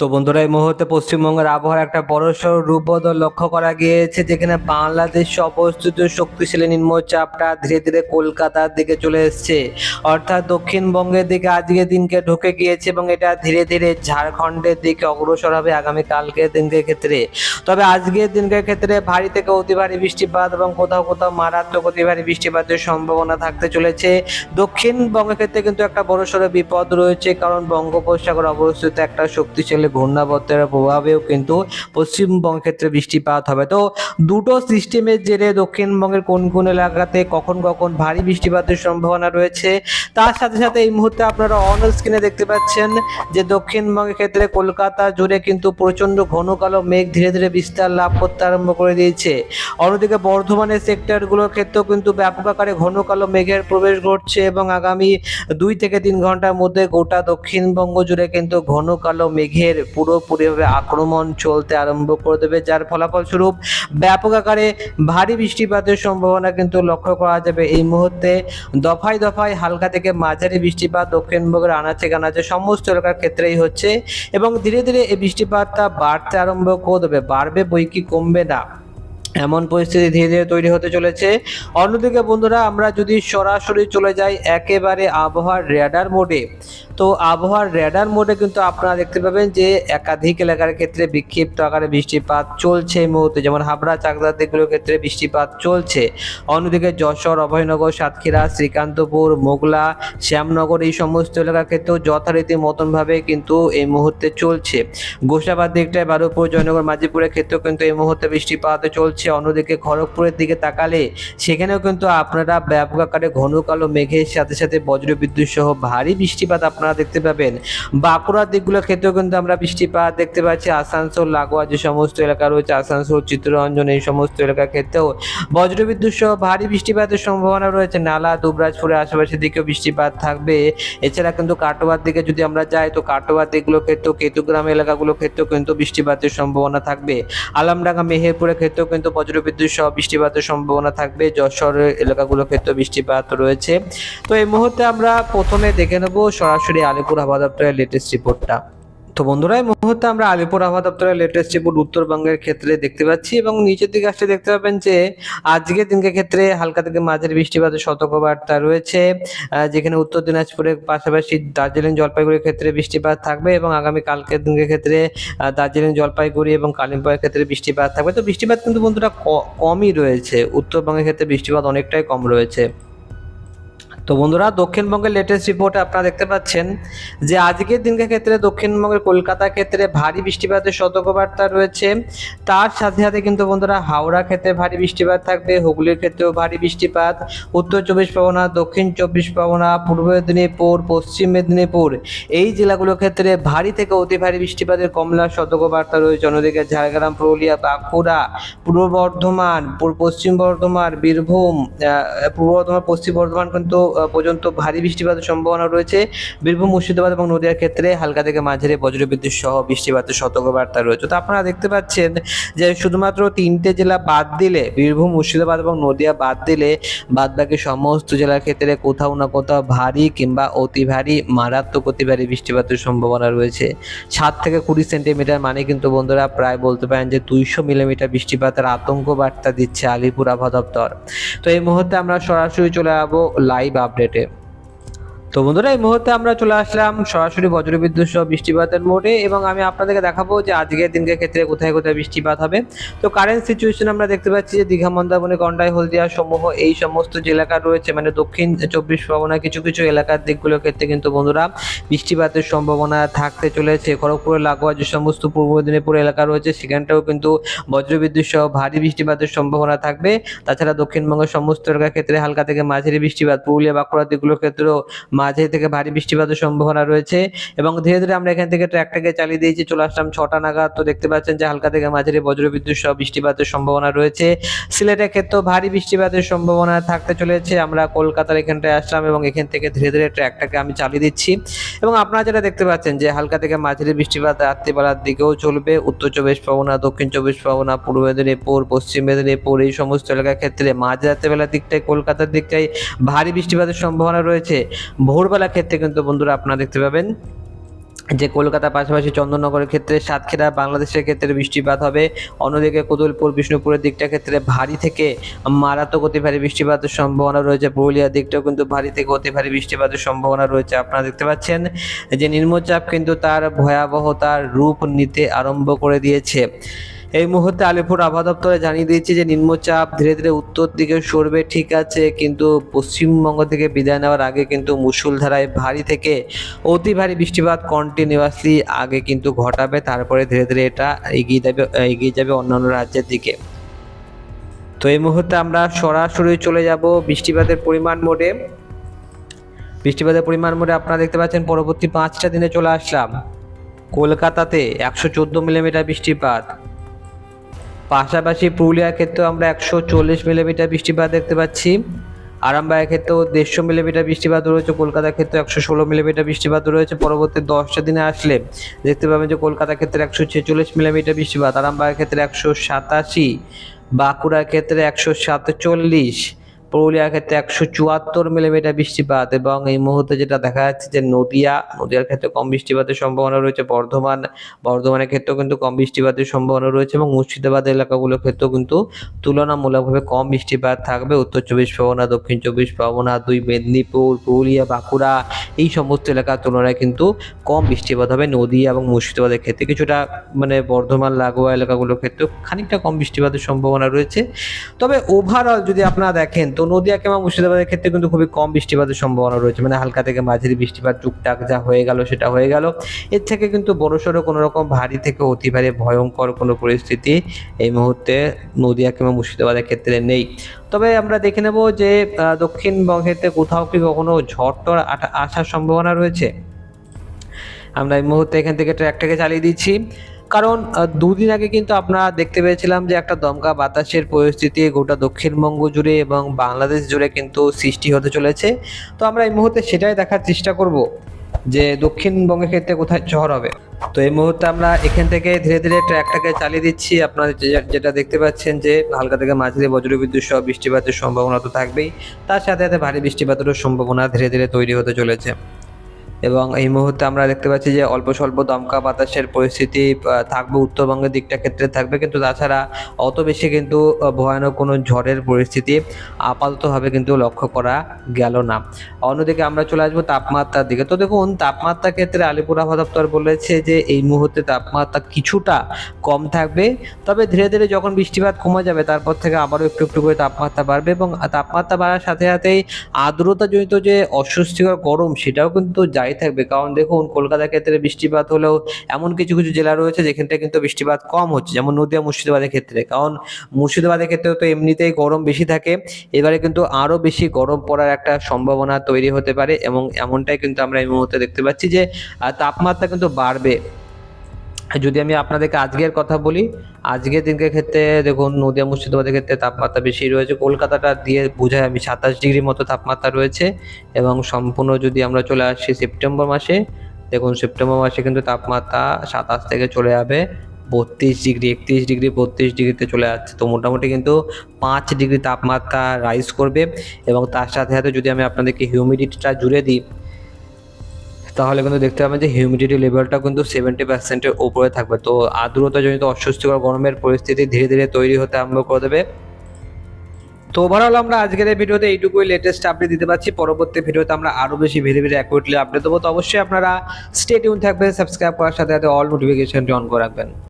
তো বন্ধুরা, এই মুহূর্তে পশ্চিমবঙ্গের আবহাওয়ার একটা বড়সড় রূপ বদল লক্ষ্য করা গিয়েছে, যেখানে বাংলাদেশে অবস্থিত শক্তিশালী নিম্নচাপটা ধীরে ধীরে কলকাতার দিকে চলে এসছে। অর্থাৎ দক্ষিণবঙ্গের দিকে আজকে দিনকে ঢুকে গিয়েছে এবং এটা ধীরে ধীরে ঝাড়খণ্ডের দিকে অগ্রসর হবে আগামী কালকের দিনকে ক্ষেত্রে। তবে আজকের দিনকে ক্ষেত্রে ভারী থেকে অতি ভারী বৃষ্টিপাত এবং কোথাও কোথাও মারাত্মক অতি ভারী বৃষ্টিপাতের সম্ভাবনা থাকতে চলেছে। দক্ষিণবঙ্গের ক্ষেত্রে কিন্তু একটা বড়সড় বিপদ রয়েছে, কারণ বঙ্গোপসাগর অবস্থিত একটা শক্তিশালী ঘূর্ণাবর্তের প্রভাবেও কিন্তু পশ্চিমবঙ্গের ক্ষেত্রে বৃষ্টিপাত হবে। তো দুটো সিস্টেমের জেরে দক্ষিণবঙ্গের কোন কোন এলাকাতে কখন কখন ভারী বৃষ্টিপাতের সম্ভাবনা রয়েছে, তার সাথে সাথে এই মুহূর্তে আপনারা অন স্ক্রিনে দেখতে পাচ্ছেন যে দক্ষিণবঙ্গের ক্ষেত্রে কলকাতা জুড়ে কিন্তু প্রচণ্ড ঘন কালো মেঘ ধীরে ধীরে বিস্তার লাভ করতে আরম্ভ করে দিয়েছে। অন্যদিকে বর্ধমানের সেক্টরগুলোর ক্ষেত্রেও কিন্তু ব্যাপক আকারে ঘন কালো মেঘের প্রবেশ ঘটছে এবং আগামী দুই থেকে তিন ঘণ্টার মধ্যে গোটা দক্ষিণবঙ্গ জুড়ে কিন্তু ঘন কালো মেঘের পুরোপুরিভাবে আক্রমণ চলতে আরম্ভ করে দেবে, যার ফলাফলস্বরূপ ব্যাপক আকারে ভারী বৃষ্টিপাতের সম্ভাবনা কিন্তু লক্ষ্য করা যাবে। এই মুহূর্তে দফায় দফায় হালকা থেকে মাঝারি বৃষ্টিপাত, দক্ষিণবঙ্গের আনাচে কানাচে সমস্ত এলাকার ক্ষেত্রেই হচ্ছে এবং ধীরে ধীরে এই বৃষ্টিপাতটা বাড়তে আরম্ভ করে দেবে। বাড়বে বই কি কমবে না? এমন পরিস্থিতি ধীরে ধীরে তৈরি হতে চলেছে। অন্যদিকে বন্ধুরা, আমরা যদি সরাসরি চলে যাই একেবারে আবহাওয়ার রেডার মোডে তো আবহাওয়ার রেডার মোডে কিন্তু আপনারা দেখতে পাবেন যে, একাধিক এলাকার ক্ষেত্রে বিক্ষিপ্ত আকারে বৃষ্টিপাত চলছে এই মুহূর্তে। যেমন হাবড়া চাকদার দিকগুলোর ক্ষেত্রে বৃষ্টিপাত চলছে। অন্যদিকে যশোর, অভয়নগর, সাতক্ষীরা, শ্রীকান্তপুর, মোগলা, শ্যামনগর এই সমস্ত এলাকার ক্ষেত্রেও যথারীতি মতনভাবে কিন্তু এই মুহূর্তে চলছে। গোসাবাদ দিকটায় বারুপুর জয়নগর, মাঝিপুরের ক্ষেত্রেও কিন্তু এই মুহূর্তে বৃষ্টিপাত চলছে। অন্যদিকে খড়গপুরের দিকে তাকালে সেখানেও কিন্তু আপনারা ব্যাপক আকারে ঘন কালো মেঘের সাথে সাথে বজ্রবিদ্যুৎ সহ ভারী বৃষ্টিপাত আপনারা দেখতে পাবেন। বাঁকুড়ার দিকগুলোর ক্ষেত্রেও কিন্তু আমরা বৃষ্টিপাত দেখতে পাচ্ছি। আসানসোল, লাগোয়া যে সমস্ত এলাকা রয়েছে, আসানসোল, চিত্তরঞ্জন এই সমস্ত এলাকার ক্ষেত্রেও বজ্রবিদ্যুৎ সহ ভারী বৃষ্টিপাতের সম্ভাবনা রয়েছে। নালা, দুবরাজপুরের আশেপাশের দিকেও বৃষ্টিপাত থাকবে। এছাড়া কিন্তু কাটোয়ার দিকে যদি আমরা যাই, তো কাটোয়ার দিকগুলোর ক্ষেত্রেও, কেতুগ্রাম এলাকাগুলোর ক্ষেত্রেও কিন্তু বৃষ্টিপাতের সম্ভাবনা থাকবে। আলামডাঙ্গা, মেহেরপুরের ক্ষেত্রেও কিন্তু বজ্রবিদ্যুৎ সহ বৃষ্টিপাতের সম্ভাবনা থাকবে। যশোর এলাকাগুলোর ক্ষেত্রে বৃষ্টিপাত রয়েছে। তো এই মুহূর্তে আমরা প্রথমে দেখে নেব সরাসরি আলিপুর হাওয়া দপ্তরের লেটেস্ট রিপোর্টটা তো বন্ধুরা এই মুহূর্তে আমরা আলিপুর আবহাওয়া দপ্তরের লেটেস্ট রিপোর্ট উত্তরবঙ্গের ক্ষেত্রে দেখতে পাচ্ছি এবং নিচের দিকে আসলে দেখতে পাবেন যে, আজকের দিনকে ক্ষেত্রে হালকা থেকে মাঝের বৃষ্টিপাতের সতর্কবার্তা রয়েছে। যেখানে উত্তর দিনাজপুরের পাশাপাশি দার্জিলিং জলপাইগুড়ির ক্ষেত্রে বৃষ্টিপাত থাকবে এবং আগামী কালকের দিনকে ক্ষেত্রে দার্জিলিং, জলপাইগুড়ি এবং কালিম্পংয়ের ক্ষেত্রে বৃষ্টিপাত থাকবে। তো বৃষ্টিপাত কিন্তু বন্ধুরা কমই রয়েছে। উত্তরবঙ্গের ক্ষেত্রে বৃষ্টিপাত অনেকটাই কম রয়েছে। তো বন্ধুরা, দক্ষিণবঙ্গের লেটেস্ট রিপোর্টে আপনারা দেখতে পাচ্ছেন যে আজকের দিনকে ক্ষেত্রে দক্ষিণবঙ্গের কলকাতা ক্ষেত্রে ভারী বৃষ্টিপাতের সতর্কবার্তা রয়েছে। তার সাথে সাথে কিন্তু বন্ধুরা, হাওড়া ক্ষেত্রে ভারী বৃষ্টিপাত থাকবে, হুগলির ক্ষেত্রেও ভারী বৃষ্টিপাত। উত্তর চব্বিশ পরগনা, দক্ষিণ চব্বিশ পরগনা, পূর্ব মেদিনীপুর, পশ্চিম মেদিনীপুর এই জেলাগুলোর ক্ষেত্রে ভারী থেকে অতি ভারী বৃষ্টিপাতের কমলা সতর্কবার্তা রয়েছে। অন্যদিকে ঝাড়গ্রাম, পুরুলিয়া, বাঁকুড়া, পূর্ব বর্ধমান পশ্চিম বর্ধমান, বীরভূম পূর্ব বর্ধমান, পশ্চিম বর্ধমান কিন্তু পর্যন্ত ভারী বৃষ্টিপাতের সম্ভাবনা রয়েছে। বীরভূম, মুর্শিদাবাদ এবং নদিয়ার ক্ষেত্রে হালকা থেকে মাঝারি বজ্রবিদ্যুৎ সহ বৃষ্টিপাতের সতর্কবার্তা রয়েছে। তো আপনারা দেখতে পাচ্ছেন যে শুধুমাত্র তিনটে জেলা বাদ দিলে, বীরভূম, মুর্শিদাবাদ এবং নদিয়া বাদ দিলে বাদ বাকি সমস্ত জেলার ক্ষেত্রে কোথাও না কোথাও ভারী কিংবা অতি ভারী, মারাত্মক অতি ভারী বৃষ্টিপাতের সম্ভাবনা রয়েছে। সাত থেকে কুড়ি সেন্টিমিটার মানে কিন্তু বন্ধুরা প্রায় বলতে পারেন যে দুইশো মিলিমিটার বৃষ্টিপাতের আতঙ্ক বার্তা দিচ্ছে আলিপুর আবহাওয়া দপ্তর। তো এই মুহূর্তে আমরা সরাসরি চলে যাব লাইভ আপডেটে তো বন্ধুরা, এই মুহূর্তে আমরা চলে আসলাম সরাসরি বজ্রবিদ্যুৎ সহ বৃষ্টিপাতের মোডে এবং আমি আপনাদেরকে দেখাবো যে আজকের দিনকে ক্ষেত্রে কোথায় কোথায় বৃষ্টিপাত হবে। তো কারেন্ট সিচুয়েশন আমরা দেখতে পাচ্ছি যে দীঘা, মন্দারমণি, গন্ডাই হলদিয়া সমূহ এই সমস্ত যে এলাকা রয়েছে মানে দক্ষিণ চব্বিশ পরগনা কিছু কিছু এলাকার দিকগুলোর ক্ষেত্রে কিন্তু বন্ধুরা বৃষ্টিপাতের সম্ভাবনা থাকতে চলেছে। খড়গপুরের লাগোয়া যে সমস্ত পূর্ব মেদিনীপুর এলাকা রয়েছে, সেখানটাও কিন্তু বজ্রবিদ্যুৎ সহ ভারী বৃষ্টিপাতের সম্ভাবনা থাকবে। তাছাড়া দক্ষিণবঙ্গের সমস্ত এলাকার ক্ষেত্রে হালকা থেকে মাঝারি বৃষ্টিপাত, পুরুলিয়া, বাঁকুড়ার দিকগুলোর ক্ষেত্রেও মাঝারি থেকে ভারী বৃষ্টিপাতের সম্ভাবনা রয়েছে এবং ধীরে ধীরে আমরা এখান থেকে ট্র্যাকটাকে চালিয়ে দিয়েছি, চলে আসলাম ছটা নাগাদ। তো দেখতে পাচ্ছেন যে হালকা থেকে মাঝারি বজ্রবিদ্যুৎ সহ বৃষ্টিপাতের সম্ভাবনা রয়েছে। সিলেটের ক্ষেত্রেও ভারী বৃষ্টিপাতের সম্ভাবনা থাকতে চলেছে। আমরা কলকাতার এখানটায় আসলাম এবং এখান থেকে ধীরে ধীরে ট্র্যাকটাকে আমি চালিয়ে দিচ্ছি। এবং আপনারা যেটা দেখতে পাচ্ছেন যে হালকা থেকে মাঝারি বৃষ্টিপাত রাত্রিবেলার দিকেও চলবে। উত্তর চব্বিশ পরগনা, দক্ষিণ চব্বিশ পরগনা, পূর্ব মেদিনীপুর, পশ্চিম মেদিনীপুর এই সমস্ত এলাকার ক্ষেত্রে মাঝ রাত্রিবেলার দিকটায়, কলকাতার দিকটায় ভারী বৃষ্টিপাতের সম্ভাবনা রয়েছে। ভোরবেলা ক্ষেত্রে কিন্তু বন্ধুরা আপনারা দেখতে পাবেন যে কলকাতা পাশাপাশি চন্দননগরের ক্ষেত্রে সাতক্ষীরা, বাংলাদেশের ক্ষেত্রে বৃষ্টিপাত হবে। অন্যদিকে কোদলপুর, বিষ্ণুপুরের দিকটা ক্ষেত্রে ভারী থেকে মারাত্মক অতি ভারী বৃষ্টিপাতের সম্ভাবনা রয়েছে। পুরুলিয়ার দিকটাও কিন্তু ভারী থেকে অতি ভারী বৃষ্টিপাতের সম্ভাবনা রয়েছে। আপনারা দেখতে পাচ্ছেন যে নিম্নচাপ কিন্তু তার ভয়াবহতার রূপ নিতে আরম্ভ করে দিয়েছে। এই মুহূর্তে আলিপুর আবহাওয়া দপ্তরে জানিয়ে দিয়েছে যে নিম্নচাপ ধীরে ধীরে উত্তর দিকে সরবে, ঠিক আছে, কিন্তু পশ্চিমবঙ্গ থেকে বিদায় নেওয়ার আগে কিন্তু মুষলধারায় ভারী থেকে অতি ভারী বৃষ্টিপাত কন্টিনিউয়াসলি আগে কিন্তু ঘটাবে, তারপরে ধীরে ধীরে এটা এগিয়ে যাবে এগিয়ে যাবে অন্যান্য রাজ্যের দিকে। তো এই মুহূর্তে আমরা সরাসরি চলে যাব বৃষ্টিপাতের পরিমাণ মোডে। বৃষ্টিপাতের পরিমাণ মোডে আপনারা দেখতে পাচ্ছেন পরবর্তী পাঁচটা দিনে চলে আসলাম। কলকাতাতে একশো চোদ্দ মিলিমিটার বৃষ্টিপাত। পাশাপাশি পুরুলিয়ার ক্ষেত্রেও আমরা একশো চল্লিশ মিলিমিটার বৃষ্টিপাত দেখতে পাচ্ছি। আরামবাগের ক্ষেত্রেও দেড়শো মিলিমিটার বৃষ্টিপাত রয়েছে, কলকাতার ক্ষেত্রে একশো ষোলো মিলিমিটার বৃষ্টিপাত রয়েছে। পরবর্তী দশটা দিনে আসলে দেখতে পাবেন যে কলকাতার ক্ষেত্রে একশো ছেচল্লিশ মিলিমিটার বৃষ্টিপাত, আরামবাগের ক্ষেত্রে একশো সাতাশি, বাঁকুড়ার ক্ষেত্রে একশো সাতচল্লিশ পুরুলিয়ার ক্ষেত্রে একশো চুয়াত্তর মিলিমিটার বৃষ্টিপাত এবং এই মুহূর্তে যেটা দেখা যাচ্ছে যে নদিয়া, নদিয়ার ক্ষেত্রে কম বৃষ্টিপাতের সম্ভাবনা রয়েছে, বর্ধমান, বর্ধমানের ক্ষেত্রেও কিন্তু কম বৃষ্টিপাতের সম্ভাবনা রয়েছে এবং মুর্শিদাবাদ এলাকাগুলোর ক্ষেত্রেও কিন্তু তুলনামূলকভাবে কম বৃষ্টিপাত থাকবে। উত্তর চব্বিশ পরগনা, দক্ষিণ চব্বিশ পরগনা, দুই মেদিনীপুর, পুরুলিয়া, বাঁকুড়া এই সমস্ত এলাকার তুলনায় কিন্তু কম বৃষ্টিপাত হবে। নদীয়া এবং মুর্শিদাবাদের ক্ষেত্রে কিছুটা মানে বর্ধমান, লাগোয়া এলাকাগুলোর ক্ষেত্রেও খানিকটা কম বৃষ্টিপাতের সম্ভাবনা রয়েছে। তবে ওভারঅল যদি আপনারা দেখেন তো নদিয়া কিংবা মুর্শিদাবাদের ক্ষেত্রে কিন্তু খুবই কম বৃষ্টিপাতের সম্ভাবনা রয়েছে। মানে হালকা থেকে মাঝারি বৃষ্টিপাত, টুকটাক যা হয়ে গেল সেটা হয়ে গেল। এর থেকে কিন্তু বড়সড় কোনো রকম ভারী থেকে অতি ভারী ভয়ঙ্কর কোনো পরিস্থিতি এই মুহূর্তে নদিয়া কিংবা মুর্শিদাবাদের ক্ষেত্রে নেই। তবে আমরা দেখে নেব যে দক্ষিণবঙ্গেতে কোথাও কি কখনো ঝড় আসার সম্ভাবনা রয়েছে? আমরা এই মুহূর্তে এখান থেকে ট্র্যাকটাকে চালিয়ে দিচ্ছি। কারণ দুদিন আগে কিন্তু আমরা দেখতে পেয়েছিলাম যে একটা দমকা বাতাসের পরিস্থিতি গোটা দক্ষিণবঙ্গ জুড়ে এবং বাংলাদেশ জুড়ে কিন্তু সৃষ্টি হতে চলেছে। তো আমরা এই মুহূর্তে সেটাই দেখার চেষ্টা করব যে দক্ষিণবঙ্গের ক্ষেত্রে কোথায় ঝড় হবে। তো এই মুহূর্তে আমরা এখান থেকে ধীরে ধীরে ট্র্যাকটাকে চালিয়ে দিচ্ছি। আপনারা যেটা দেখতে পাচ্ছেন যে হালকা থেকে মাঝারি বজ্রবিদ্যুৎ সহ বৃষ্টিপাতের সম্ভাবনা তো থাকবেই। তার সাথে সাথে ভারী বৃষ্টিপাতেরও সম্ভাবনা ধীরে ধীরে তৈরি হতে চলেছে। এবং এই মুহূর্তে আমরা দেখতে পাচ্ছি যে অল্প স্বল্প দমকা বাতাসের পরিস্থিতি থাকবে উত্তরবঙ্গের দিকটা ক্ষেত্রে থাকবে, কিন্তু তাছাড়া অত বেশি কিন্তু ভয়ানক কোনো ঝড়ের পরিস্থিতি আপাততভাবে কিন্তু লক্ষ্য করা গেল না। অন্যদিকে আমরা চলে আসব তাপমাত্রার দিকে। তো দেখুন তাপমাত্রার ক্ষেত্রে আলিপুর দপ্তর বলেছে যে এই মুহূর্তে তাপমাত্রা কিছুটা কম থাকবে, তবে ধীরে ধীরে যখন বৃষ্টিপাত কমে যাবে, তারপর থেকে আবারও একটু একটু করে তাপমাত্রা বাড়বে এবং তাপমাত্রা বাড়ার সাথে সাথেই আর্দ্রতাজনিত যে অস্বস্তিকর গরম, সেটাও কিন্তু জারি থাকবে। কারণ দেখুন কলকাতার ক্ষেত্রে বৃষ্টিপাত হলেও এমন কিছু কিছু জেলা রয়েছে যেখানটা কিন্তু বৃষ্টিপাত কম হচ্ছে, যেমন নদীয়া মুর্শিদাবাদের ক্ষেত্রে। কারণ মুর্শিদাবাদের ক্ষেত্রেও তো এমনিতেই গরম বেশি থাকে। এবারে কিন্তু আরও বেশি গরম পড়ার একটা সম্ভাবনা তৈরি হতে পারে এবং এমনটাই কিন্তু আমরা এই মুহূর্তে দেখতে পাচ্ছি যে তাপমাত্রা কিন্তু বাড়বে। যদি আমি আপনাদেরকে আজকের কথা বলি, আজকের দিনকের ক্ষেত্রে দেখুন, নদিয়া মুর্শিদাবাদের ক্ষেত্রে তাপমাত্রা বেশি রয়েছে। কলকাতাটা দিয়ে বোঝায় আমি, সাতাশ ডিগ্রি মতো তাপমাত্রা রয়েছে এবং সম্পূর্ণ যদি আমরা চলে আসি সেপ্টেম্বর মাসে, দেখুন সেপ্টেম্বর মাসে কিন্তু তাপমাত্রা সাতাশ থেকে চলে যাবে, বত্রিশ ডিগ্রি, একত্রিশ ডিগ্রি, বত্রিশ ডিগ্রিতে চলে যাচ্ছে। তো মোটামুটি কিন্তু পাঁচ ডিগ্রি তাপমাত্রা রাইজ করবে এবং তার সাথে সাথে যদি আমি আপনাদেরকে হিউমিডিটিটা জুড়ে দিই তাহলে কিন্তু দেখতে পাবেন যে হিউমিডিটি লেভেলটা কিন্তু সেভেন্টি পার্সেন্টের উপরে থাকবে। তো আর্দ্রতাজনিত অস্বস্তিকর গরমের পরিস্থিতি ধীরে ধীরে তৈরি হতে আরম্ভ করে দেবে। তো ওভারঅল আমরা আজকের এই ভিডিওতে এইটুকুই লেটেস্ট আপডেট দিতে পারছি। পরবর্তী ভিডিওতে আমরা আরও বেশি ভিডিও ভিডিও অ্যাকুরেটলি আপডেট দেবো। তো অবশ্যই আপনারা স্টেটিউন থাকবেন সাবস্ক্রাইব করার সাথে সাথে অল নোটিফিকেশনটি অন করে রাখবেন।